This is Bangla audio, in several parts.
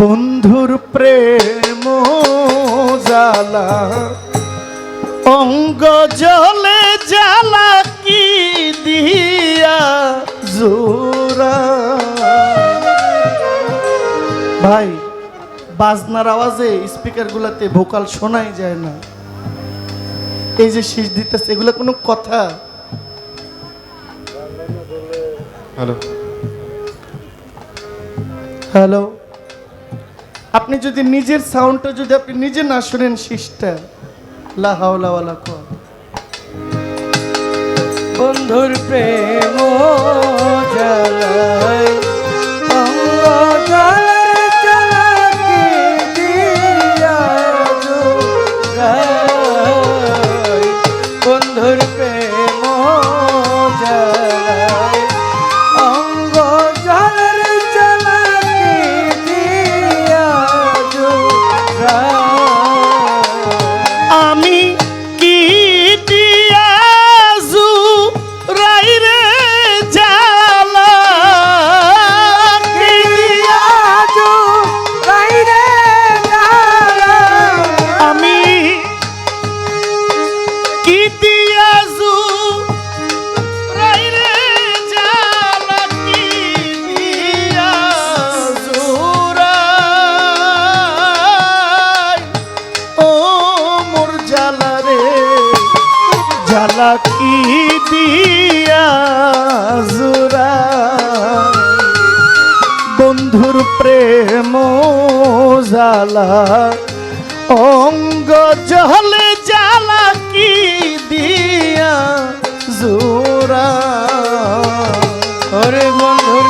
বন্ধুর প্রেম জালা অঙ্গ জলে জ্বালা কি দিয়া জোরা ভাই বাজনার আওয়াজে স্পিকার গুলাতে ভোকাল শোনাই যায় না। এই যে শীষ দিতেছে এগুলো কোনো কথা? হ্যালো। হ্যালো। আপনি যদি নিজের সাউন্ডটা যদি আপনি নিজে না শুনেন শিষ্টা লাহাওয়ালা কর বন্ধুর প্রেম জালা কি দিয়া জুরা বন্ধুর প্রেম জালা অঙ্গ জলে জালা কি দিয়া জোরা ওরে বন্ধুর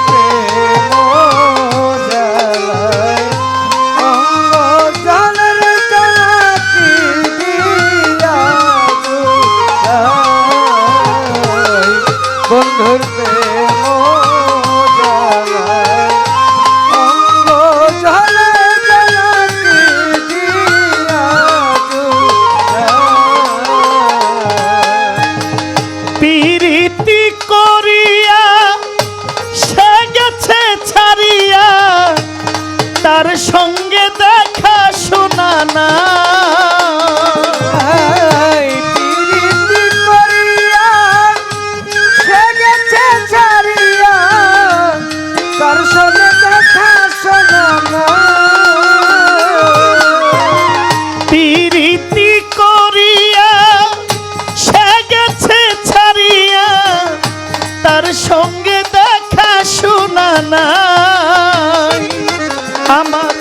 সঙ্গে দেখা শোনা নাই আমার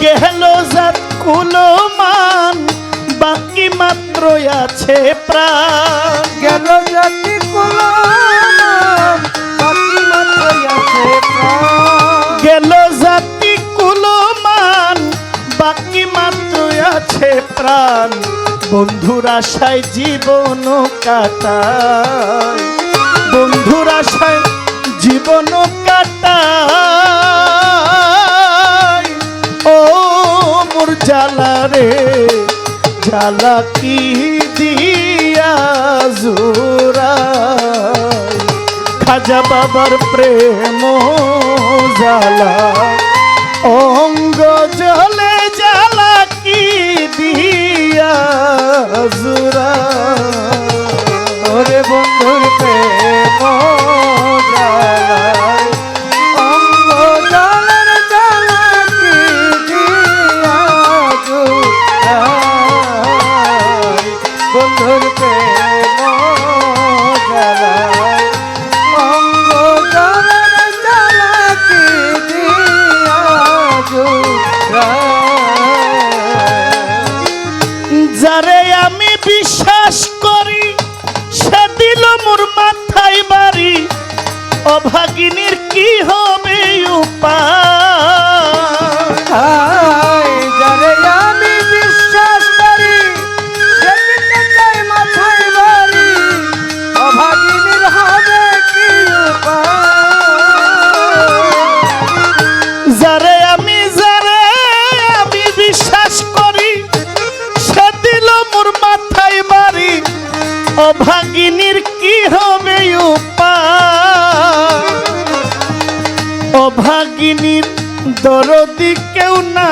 গেল জাত কুলমান বাকি মাত্র আছে প্রাণ। গেল জাতি বাকি মাত্র আছে প্রাণ। গেল জাতি কুলমান বাকি মাত্র আছে প্রাণ। বন্ধুর আশায় জীবন কাটায় বন্ধুর আশায় জীবন কাটায় ও মোর জ্বালা রে, জ্বালা কি দিয়া জোড়ায়? খাজা বাবার প্রেম জালা অঙ্গ জলে জালা কি দিয়া জুরা বন্ধুর প্রেম অভাগিনীর কি হবে উপায়? যারে আমি বিশ্বাস করি মাথায় বাড়ি অভাগিনীর হবে কি যারে আমি যারে আমি বিশ্বাস করি সে দিল মোর মাথায় বাড়ি। অভাগিনীর উপায় দরদি কেউ না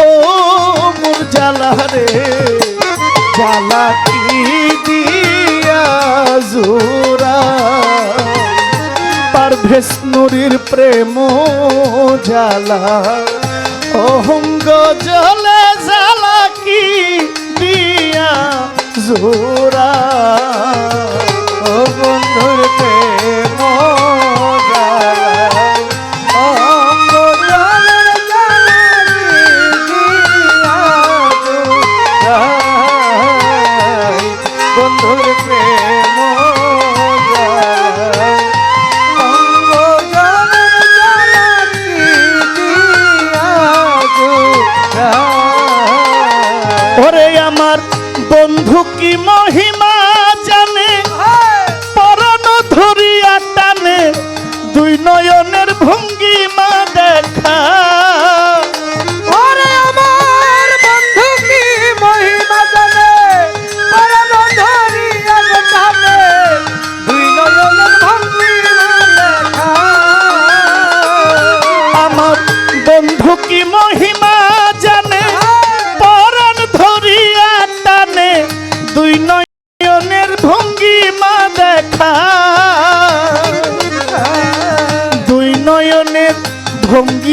ও মোর জ্বালা রে জ্বালা কি দিয়া জোরা প্রেম জ্বালা, অহঙ্গ জলে জ্বালা কি দিয়া জোরা ও মহি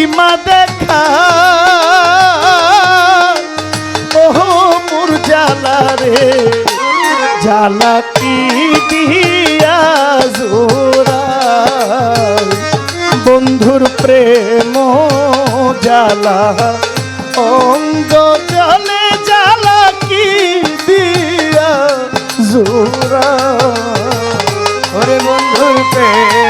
ভঙ্গিমা দেখা। ওহো, মোর জ্বালা রে। জ্বালা কি দিয়া জোড়া? বন্ধুর প্রেম জ্বালা, অঙ্গ জলে জ্বালা কি দিয়া জোড়া? ওরে বন্ধুর প্রেম।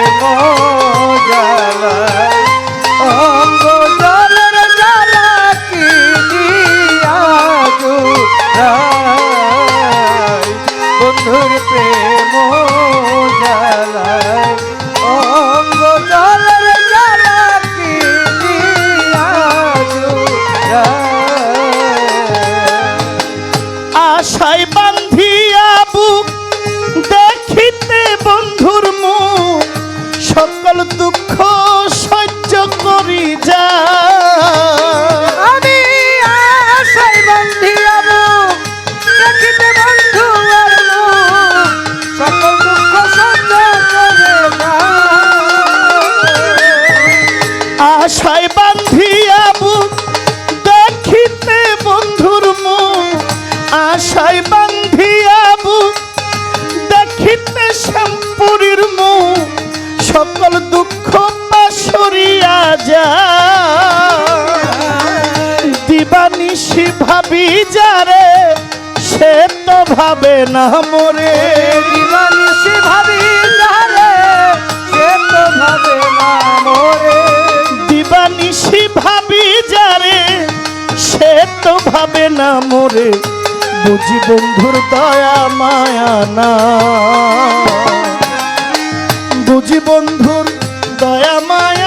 দিবানিশি ভাবি যারে সে তো ভাবে না মোরে। দিবানিশি ভাবি যারে সে তো ভাবে না মোরে। দিবানিশি ভাবি যারে সে তো ভাবে না মোরে। বুঝি বন্ধুর দয়া মায়া না। বুঝি বন্ধুর দয়া মায়া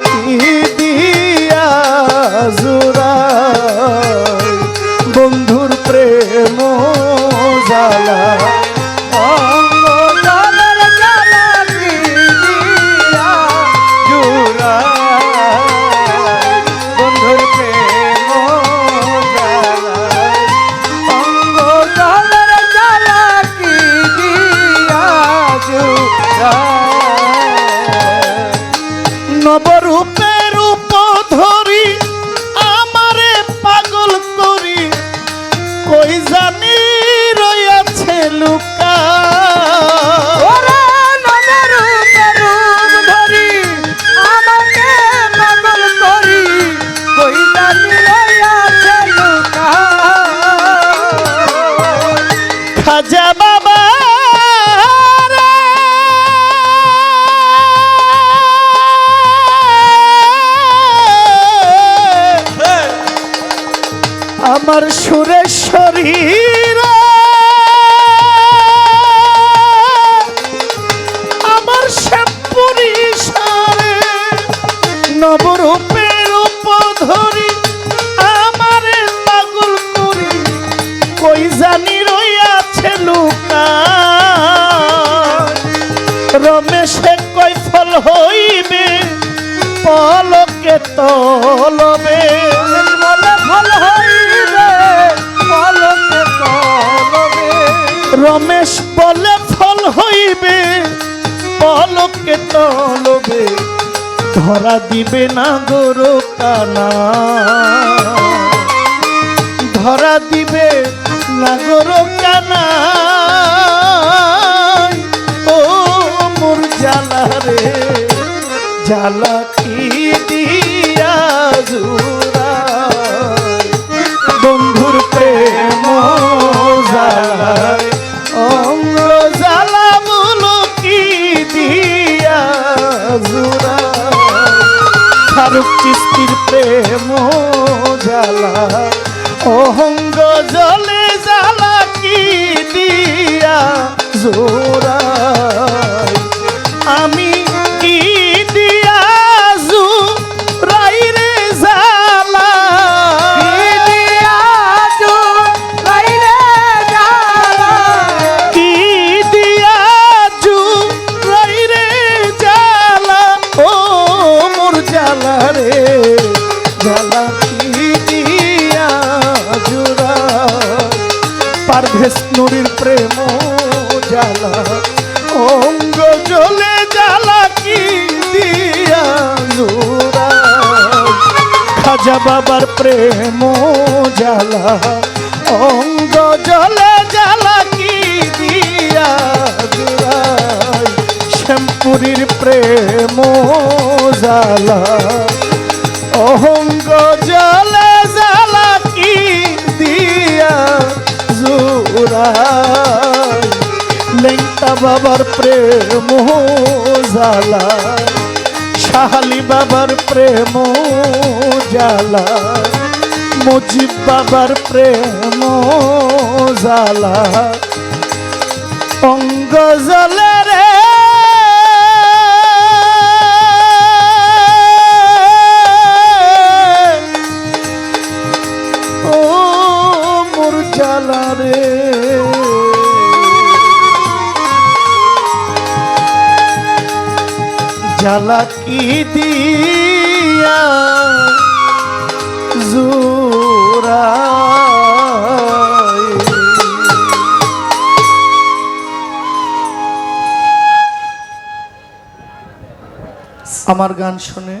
কি দিয়া জোড়া আমার সুরে শরীর। আমার শ্যামপুরী সারে নবরূপের উপধরি আমার পাগল পুরী কই জানি রইয়াছে লুকা রমেশে কই ফল হইবে, পলকে তলবে। ফল হইবে। রমেশ বলে ফল হইবে, পলকে তলবে। ধরা দিবে না গরু কানা। ধরা দিবে না গরু কানা। ও মোর জ্বালা রে, জ্বালা অঙ্গ জ্বালা বলো কি দিয়া জুড়ায় ফারুক চিস্তির প্রেম জ্বালা অহঙ্গ জলে জ্বালা কি দিয়া জোড়ায় আমি কি প্রেম জ্বালা অঙ্গ জলে জ্বালা কি দিয়া শ্যামপুরীর প্রেম জ্বালা অহঙ্গ জলে জ্বালা কি দিয়া জুড়াই? লেংটা বাবার প্রেম জ্বালা শাহালি বাবার প্রেম জ্বালা মুজিব বাবার প্রেম জালা। অঙ্গ জলে রে। ও মোর জ্বালা রে। জ্বালা কি দিয়া আমার গান শুনে